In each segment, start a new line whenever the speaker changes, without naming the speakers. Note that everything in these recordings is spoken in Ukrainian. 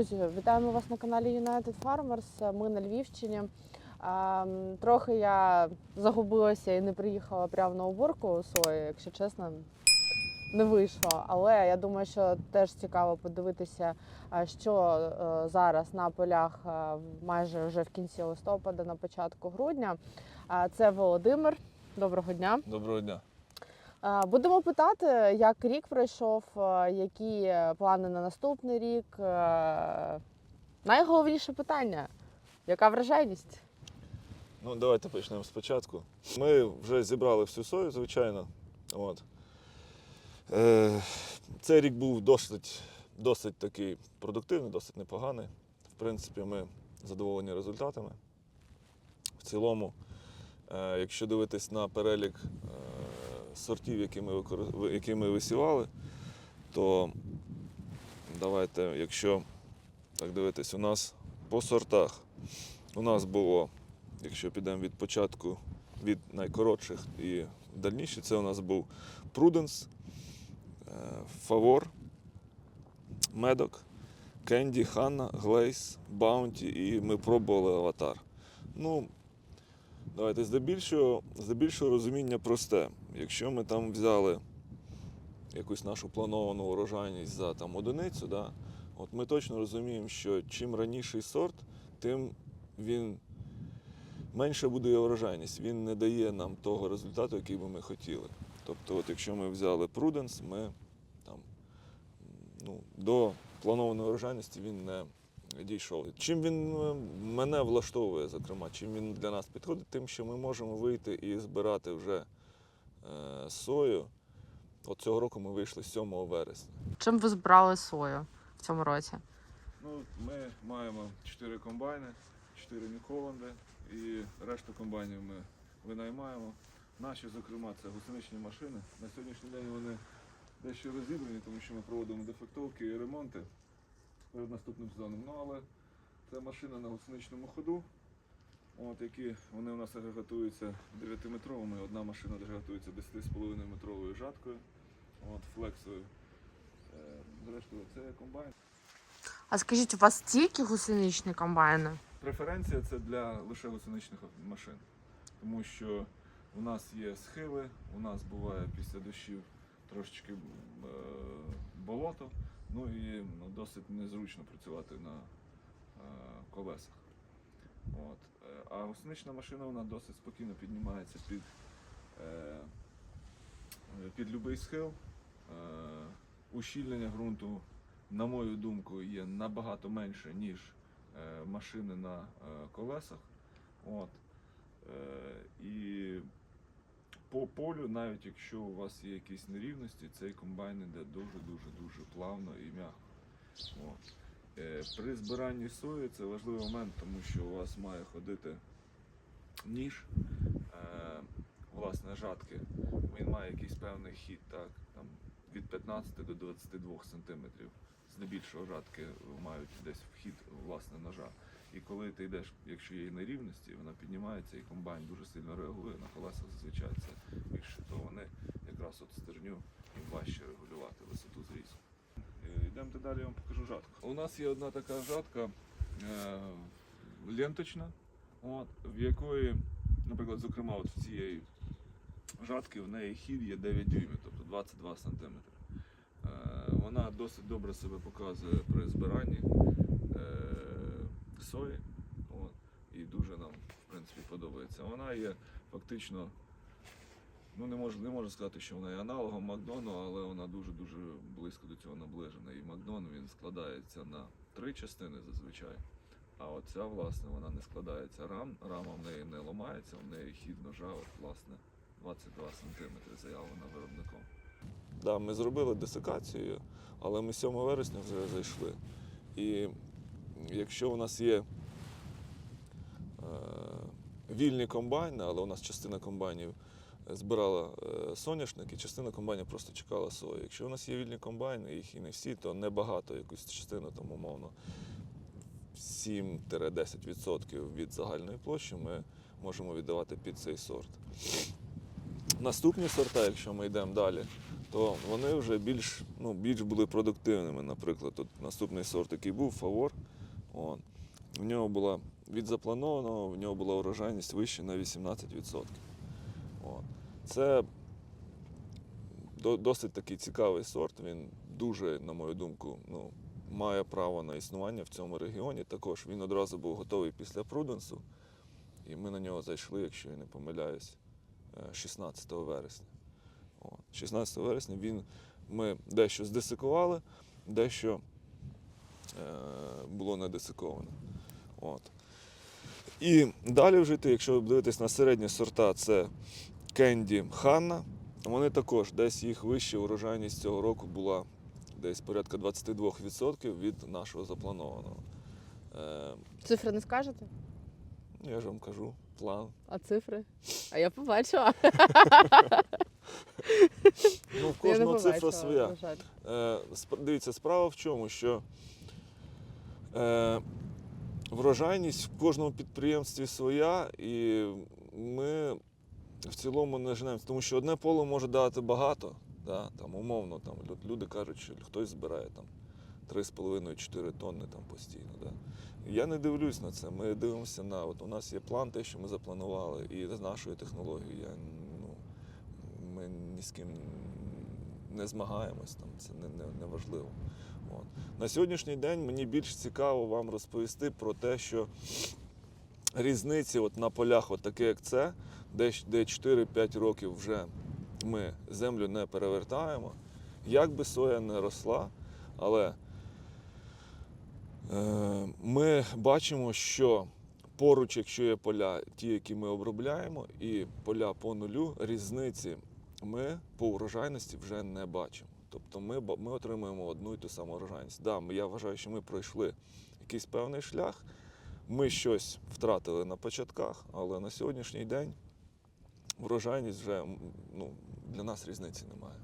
Друзі, вітаємо вас на каналі United Farmers. Ми на Львівщині. Трохи я загубилася і не приїхала прямо на уборку сої, якщо чесно, не вийшло. Але я думаю, що теж цікаво подивитися, що е, зараз на полях е, майже вже в кінці листопада, на початку грудня. Це Володимир. Доброго дня.
Доброго дня.
Будемо питати, як рік пройшов, е, які плани на наступний рік. Найголовніше питання яка вражайність?
Ну, давайте почнемо спочатку. Ми вже зібрали всю сою, звичайно. От. Е, цей рік був досить, досить такий продуктивний, досить непоганий. В принципі, ми задоволені результатами. В цілому, е, якщо дивитись на перелік е, сортів, які ми, які ми висівали, то давайте, якщо так дивитись, у нас по сортах у нас було, якщо підемо від початку, від найкоротших і дальніші, це у нас був е, Favor, Медок, Кенді, Ханна, Глейс, Баунті і ми пробували Аватар. Ну, давайте здебільшого, здебільшого розуміння просте. Якщо ми там взяли якусь нашу плановану урожайність за там, одиницю, да, от ми точно розуміємо, що чим раніший сорт, тим він менше буде його врожайність. Він не дає нам того результату, який би ми хотіли. Тобто, от якщо ми взяли Prudence, ми там, ну, до планованої врожайності він не дійшов. Чим він е, мене влаштовує, зокрема, чим він для нас підходить, тим, що ми можемо вийти і збирати вже е, сою. От цього року ми вийшли 7 вересня.
Чим ви збирали сою цьому році?
Ну, ми маємо 4 комбайни, 4 Ніколанди і решту комбайнів ми винаймаємо. Наші, зокрема, це гусеничні машини. На сьогоднішній день вони дещо розібрані, тому що ми проводимо дефектовки і ремонти перед наступним сезоном. Ну, але це машина на гусеничному ходу. От, які вони у нас агрегатуються 9-метровими. Одна машина агрегатується 10,5 метровою жаткою, от, флексою. Е, Зрештою, це комбайн.
А скажіть, у вас тільки гусеничні комбайни?
Преференція це для лише гусеничних машин, тому що у нас є схили, у нас буває після дощів трошечки е, болото, ну і ну, досить незручно працювати на е, колесах. От. А гусенична машина вона досить спокійно піднімається під, під будь-який схил. Ущільнення ґрунту, на мою думку, є набагато менше, ніж е, машини на е, колесах. От. Е, І по полю, навіть якщо у вас є якісь нерівності, цей комбайн іде дуже-дуже-дуже плавно і м'яко. При збиранні сої це важливий момент, тому що у вас має ходити ніж, власне, жатки. Він має якийсь певний хід, так, там, від 15 до 22 сантиметрів. Здебільшого жатки мають десь вхід власне ножа. І коли ти йдеш, якщо є нерівності, вона піднімається і комбайн дуже сильно реагує на колесах зазвичай це більше, то вони якраз от стерню їм важче регулювати висоту зрізу. Е, Йдемо далі, я вам покажу жатку. У нас є одна така жатка е, ленточна, от, в якої, наприклад, зокрема, от в цієї жатки в неї хід є 9 дюймів, тобто 22 сантиметри. Е, Вона досить добре себе показує при збиранні е, сої. І дуже нам, в принципі, подобається. Вона є фактично, ну не можу, не можу сказати, що вона є аналогом Макдону, але вона дуже-дуже близько до цього наближена. І Макдон він складається на три частини зазвичай. А оця, власне, вона не складається рам, рама в неї не ламається, в неї хід ножа, от, власне, 22 см заявлена виробником. Да, ми зробили десикацію, але ми 7 вересня вже зайшли. І якщо у нас є е, вільні комбайни, але у нас частина комбайнів збирала е, соняшник, і частина комбайнів просто чекала сою. Якщо у нас є вільні комбайни, їх і не всі, то небагато, якусь частину, там, умовно, 7-10% від загальної площі ми можемо віддавати під цей сорт. Наступні сорта, якщо ми йдемо далі, то вони вже більш, ну, більш були продуктивними. Наприклад, тут наступний сорт, який був фавор. От. В нього була від запланованого, в нього була урожайність вища на 18%. От. Це досить такий цікавий сорт. Він дуже, на мою думку, ну, має право на існування в цьому регіоні. Також він одразу був готовий після Пруденсу. І ми на нього зайшли, якщо я не помиляюсь, е, 16 вересня. От. 16 вересня він, ми дещо здесикували, дещо е, було не десиковано. От. І далі вже йти, якщо дивитись на середні сорта, це Кенді Ханна. Вони також десь їх вища урожайність цього року була десь порядка 22% від нашого запланованого. Е,
Цифри не скажете?
я ж вам кажу, план.
А цифри? А я побачила.
Ну, в кожного цифра своя. Е, дивіться, справа в чому, що е, врожайність в кожному підприємстві своя, і ми в цілому не женемося, тому що одне поле може дати багато, да, там, умовно, там, люди кажуть, що хтось збирає там 3,5-4 тонни там, постійно. Да. Я не дивлюсь на це. Ми дивимося на. От у нас є план, те, що ми запланували, і з нашою технологією. Я, ну, ні з ким не змагаємось, там, це не, не, не важливо. От. На сьогоднішній день мені більш цікаво вам розповісти про те, що різниці от на полях, от таке, як це, де, де 4-5 років вже ми землю не перевертаємо, як би соя не росла, але е, ми бачимо, що поруч, якщо є поля, ті, які ми обробляємо, і поля по нулю, різниці ми по урожайності вже не бачимо. Тобто ми, ми отримуємо одну і ту саму урожайність. Да, ми- я вважаю, що ми пройшли якийсь певний шлях. Ми щось втратили на початках, але на сьогоднішній день врожайність вже ну, для нас різниці немає.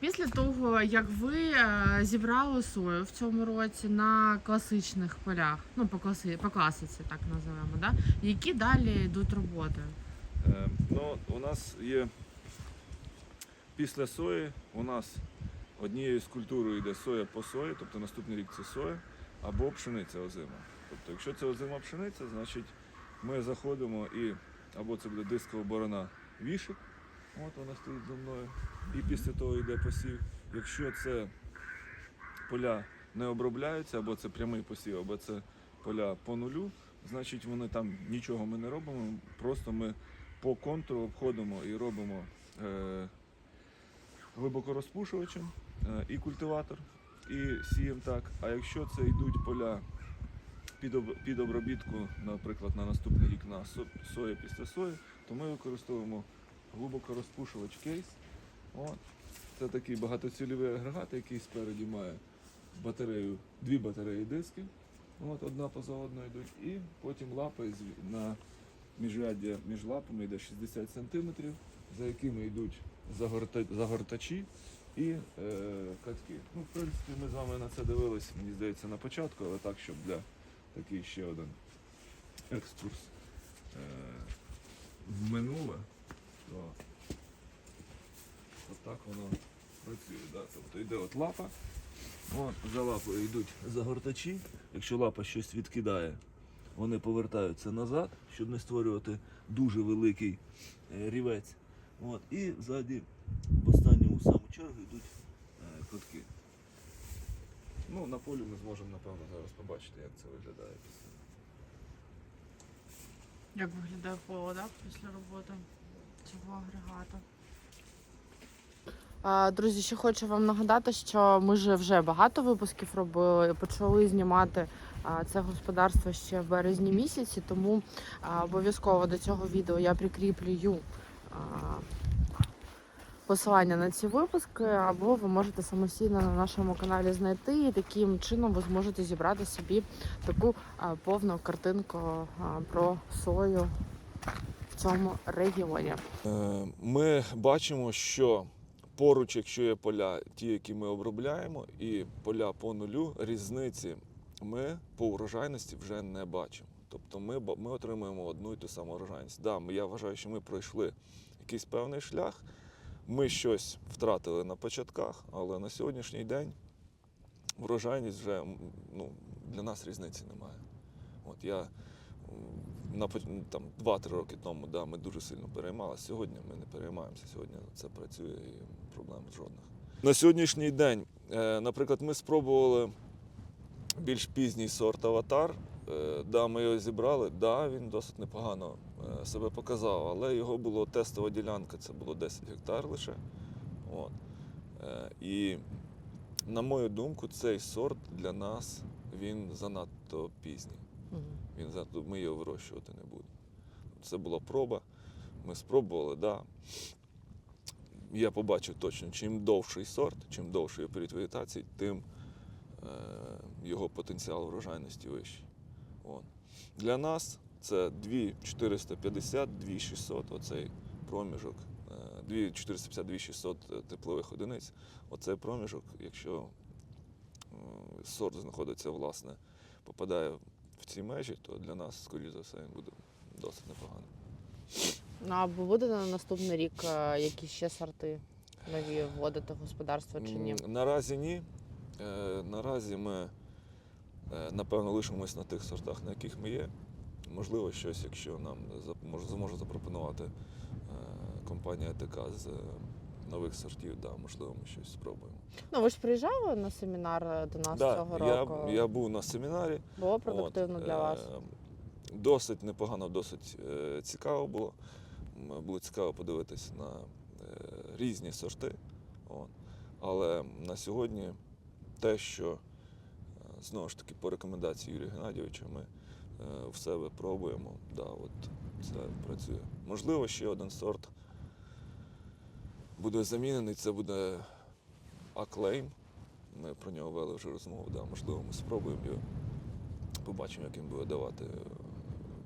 Після того, як ви е, зібрали сою в цьому році на класичних полях, ну по класи, по класиці, так називаємо, да? які далі йдуть роботи?
Е, ну, у нас є після сої, у нас однією з культурою йде соя по сої, тобто наступний рік це соя, або пшениця озима. Тобто, якщо це озима пшениця, значить ми заходимо і або це буде дискова борона вішик, от вона стоїть за мною, і після того йде посів. Якщо це поля не обробляються, або це прямий посів, або це поля по нулю, значить вони там нічого ми не робимо, просто ми по контуру обходимо і робимо е, глибокорозпушувачем е, і культиватор, і сіємо так. А якщо це йдуть поля під, обробітку, наприклад, на наступний рік на сої після сої, то ми використовуємо глибокорозпушувач кейс. Це такий багатоцільовий агрегат, який спереді має батарею, дві батареї дисків. От, одна поза одною йдуть, і потім лапи на міжряддя між лапами йде 60 см, за якими йдуть загорта, загортачі і е, катки. Ну, в принципі, ми з вами на це дивилися, мені здається, на початку, але так, щоб для такий ще один екскурс е, в минуле, то отак воно працює. Да? Тобто йде от лапа, от, за лапою йдуть загортачі. Якщо лапа щось відкидає, вони повертаються назад, щоб не створювати дуже великий е, рівець. От, і ззаді в останньому саму чергу йдуть е, котки. Ну, на полі ми зможемо, напевно, зараз побачити, як це виглядає.
Як виглядає поле, да, після роботи цього агрегату? Друзі, ще хочу вам нагадати, що ми ж вже багато випусків робили, почали знімати це господарство ще в березні місяці, тому обов'язково до цього відео я прикріплюю посилання на ці випуски, або ви можете самостійно на нашому каналі знайти, і таким чином ви зможете зібрати собі таку повну картинку про сою в цьому регіоні.
Е, Ми бачимо, що поруч, якщо є поля, ті, які ми обробляємо, і поля по нулю, різниці ми по урожайності вже не бачимо. Тобто ми, ми отримуємо одну і ту саму урожайність. Да, я вважаю, що ми пройшли якийсь певний шлях. ми щось втратили на початках, але на сьогоднішній день врожайність вже ну, для нас різниці немає. От я на, там, 2-3 роки тому да, ми дуже сильно переймалися. Сьогодні ми не переймаємося. Сьогодні це працює і проблем жодних. На сьогоднішній день, е, наприклад, ми спробували більш пізній сорт аватар. Е, Да, ми його зібрали. Да, він досить непогано е, себе показав, але його було тестова ділянка, це було 10 гектар лише. От. Е, І на мою думку, цей сорт для нас він занадто пізній. Він занадто, ми його вирощувати не будемо. Це була проба. Ми спробували, да. Я побачив точно, чим довший сорт, чим довший період вегетації, тим е, його потенціал врожайності вищий. От. Для нас це 2450, 2600, оцей проміжок, е, 2450, 2600 теплових одиниць. Оцей проміжок, якщо е, сорт знаходиться, власне, попадає в ці межі, то для нас, скоріш за все, буде досить непоганий.
Ну, а буде на наступний рік е, якісь ще сорти нові вводити в господарство чи ні?
Наразі ні. Е, Наразі ми, е, напевно, лишимось на тих сортах, на яких ми є. Можливо, щось, якщо нам зможе запропонувати е, компанія ТК з е, нових сортів, да, можливо, ми щось спробуємо.
Ну ви ж приїжджали на семінар е, до нас
Да,
цього року.
я був на семінарі.
Було продуктивно
От,
для вас.
е, Досить непогано, досить е, цікаво було. Було цікаво подивитися на е, різні сорти. От. Але на сьогодні те, що е, знову ж таки по рекомендації Юрія Геннадійовича ми е, в себе пробуємо, да, от це працює. Можливо, ще один сорт буде замінений, це буде Аклейм. Ми про нього вели вже розмову. Да, можливо, ми спробуємо його. Побачимо, як він буде давати,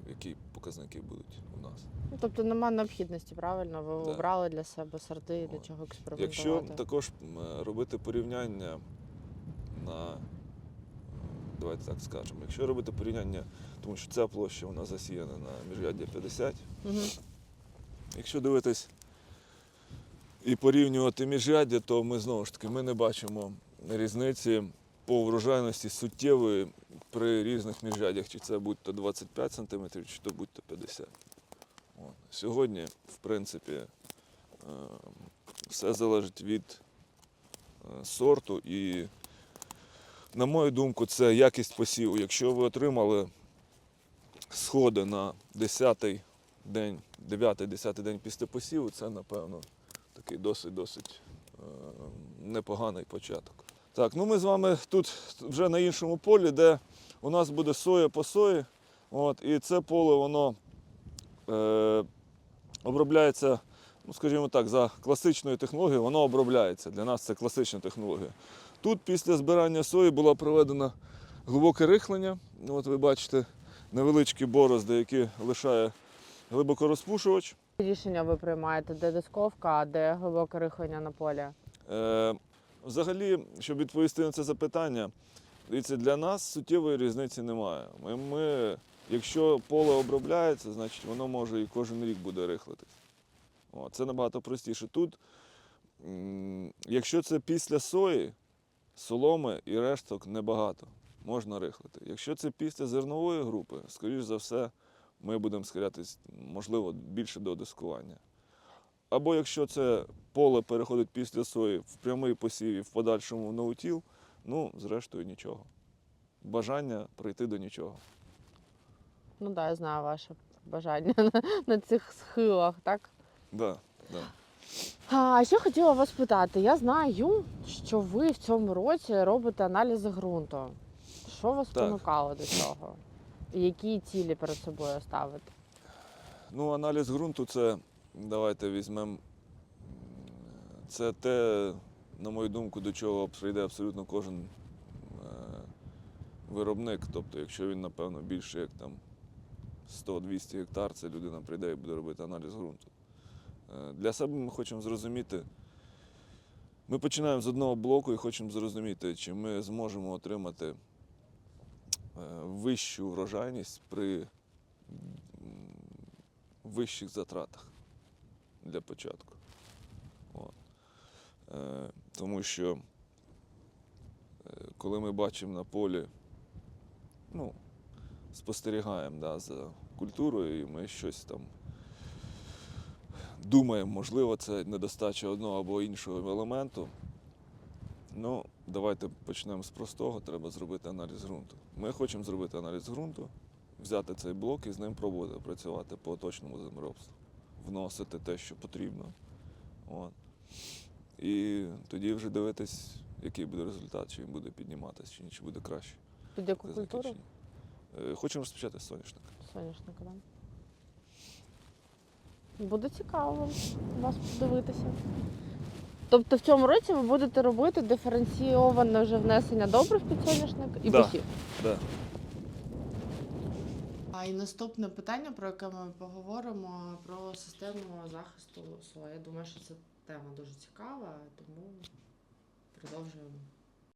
які показники будуть у нас.
Ну, тобто нема необхідності, правильно? Ви
Да.
обрали для себе сорти, для чого експериментувати.
Якщо також робити порівняння на, давайте так скажемо, якщо робити порівняння, тому що ця площа вона засіяна на міжряддя 50,
Мгм.
якщо дивитись і порівнювати міжряддя, то ми знову ж таки ми не бачимо різниці по врожайності суттєвої при різних міжрядях, чи це будь-то 25 см, чи то будь-то 50 От. Сьогодні, в принципі, е, все залежить від е, сорту і, на мою думку, це якість посіву. Якщо ви отримали сходи на 10-й день, 9-10 день після посіву, це, напевно, такий досить-досить е, непоганий початок. Так, ну ми з вами тут вже на іншому полі, де у нас буде соя по сої. От, і це поле воно е, обробляється, ну, скажімо так, за класичною технологією, воно обробляється. Для нас це класична технологія. Тут після збирання сої було проведено глибоке рихлення. От ви бачите невеличкі борозди, які лишає глибокорозпушувач.
Рішення ви приймаєте, де дисковка, а де глибоке рихлення на полі.
Е, взагалі, щоб відповісти на це запитання, дивіться, для нас суттєвої різниці немає. Ми, ми, якщо поле обробляється, значить воно може і кожен рік буде рихлитись. О, це набагато простіше. Тут, якщо це після сої, соломи і решток небагато, можна рихлити. Якщо це після зернової групи, скоріш за все, ми будемо схилятись, можливо, більше до дискування. Або якщо це поле переходить після сої в прямий посів і в подальшому в ноутіл, ну, зрештою, нічого. Бажання прийти до нічого.
Ну так, да, я знаю ваше бажання на, на цих схилах, так?
Да, да.
А ще хотіла вас питати: я знаю, що ви в цьому році робите аналізи ґрунту. Що вас
Так.
спонукало до цього? Які цілі перед собою ставите?
Ну, аналіз ґрунту це, давайте візьмемо, це те, на мою думку, до чого прийде абсолютно кожен е, виробник. Тобто, якщо він, напевно, більше як там 100-200 гектар, це людина прийде і буде робити аналіз ґрунту. Е, Для себе ми хочемо зрозуміти. Ми починаємо з одного блоку і хочемо зрозуміти, чи ми зможемо отримати е, вищу врожайність при вищих затратах для початку. От. Е, Тому що коли ми бачимо на полі, ну, спостерігаємо да, за культурою, і ми щось там думаємо, можливо, це недостача одного або іншого елементу. Ну, давайте почнемо з простого, треба зробити аналіз ґрунту. Ми хочемо зробити аналіз ґрунту, взяти цей блок і з ним пробувати працювати по точному землеробству, вносити те, що потрібно. От. І тоді вже дивитись, який буде результат, чи він буде підніматися, чи ні, чи буде краще.
Під яку культуру?
Е, Хочемо розпочати з соняшника.
Соняшника, да. Буде цікаво вас подивитися. Тобто в цьому році ви будете робити диференційоване вже внесення добрив під соняшник і
Да.
посів.
Да.
А і наступне питання, про яке ми поговоримо, про систему захисту сої. Я думаю, що це тема дуже цікава, тому продовжуємо